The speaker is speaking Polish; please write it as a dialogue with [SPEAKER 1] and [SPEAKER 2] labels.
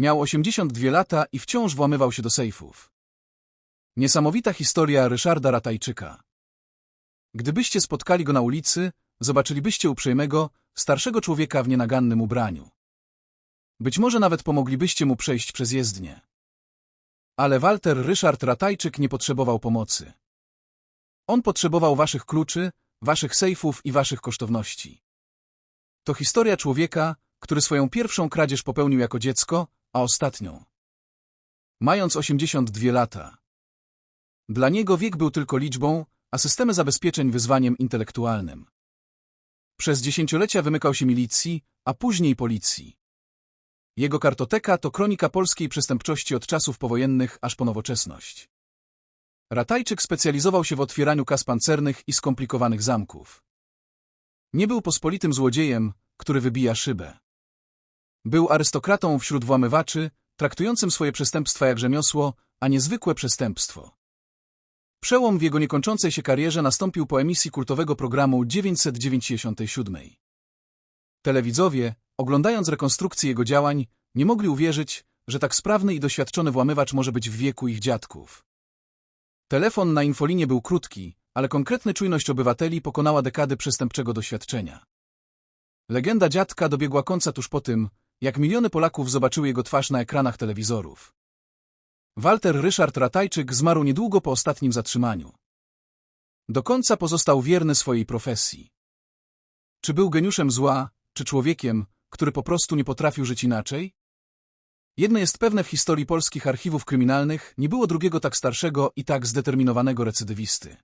[SPEAKER 1] Miał 82 lata i wciąż włamywał się do sejfów. Niesamowita historia Ryszarda Ratajczyka. Gdybyście spotkali go na ulicy, zobaczylibyście uprzejmego, starszego człowieka w nienagannym ubraniu. Być może nawet pomoglibyście mu przejść przez jezdnię. Ale Walter Ryszard Ratajczyk nie potrzebował pomocy. On potrzebował waszych kluczy, waszych sejfów i waszych kosztowności. To historia człowieka, który swoją pierwszą kradzież popełnił jako dziecko, a ostatnią. Mając 82 lata. Dla niego wiek był tylko liczbą, a systemy zabezpieczeń wyzwaniem intelektualnym. Przez dziesięciolecia wymykał się milicji, a później policji. Jego kartoteka to kronika polskiej przestępczości od czasów powojennych aż po nowoczesność. Ratajczyk specjalizował się w otwieraniu kas pancernych i skomplikowanych zamków. Nie był pospolitym złodziejem, który wybija szybę. Był arystokratą wśród włamywaczy, traktującym swoje przestępstwa jak rzemiosło, a nie zwykłe przestępstwo. Przełom w jego niekończącej się karierze nastąpił po emisji kultowego programu 997. Telewidzowie, oglądając rekonstrukcję jego działań, nie mogli uwierzyć, że tak sprawny i doświadczony włamywacz może być w wieku ich dziadków. Telefon na infolinie był krótki, ale konkretny czujność obywateli pokonała dekady przestępczego doświadczenia. Legenda dziadka dobiegła końca tuż po tym, jak miliony Polaków zobaczyły jego twarz na ekranach telewizorów. Walter Ryszard Ratajczyk zmarł niedługo po ostatnim zatrzymaniu. Do końca pozostał wierny swojej profesji. Czy był geniuszem zła, czy człowiekiem, który po prostu nie potrafił żyć inaczej? Jedno jest pewne w historii polskich archiwów kryminalnych, nie było drugiego tak starszego i tak zdeterminowanego recydywisty.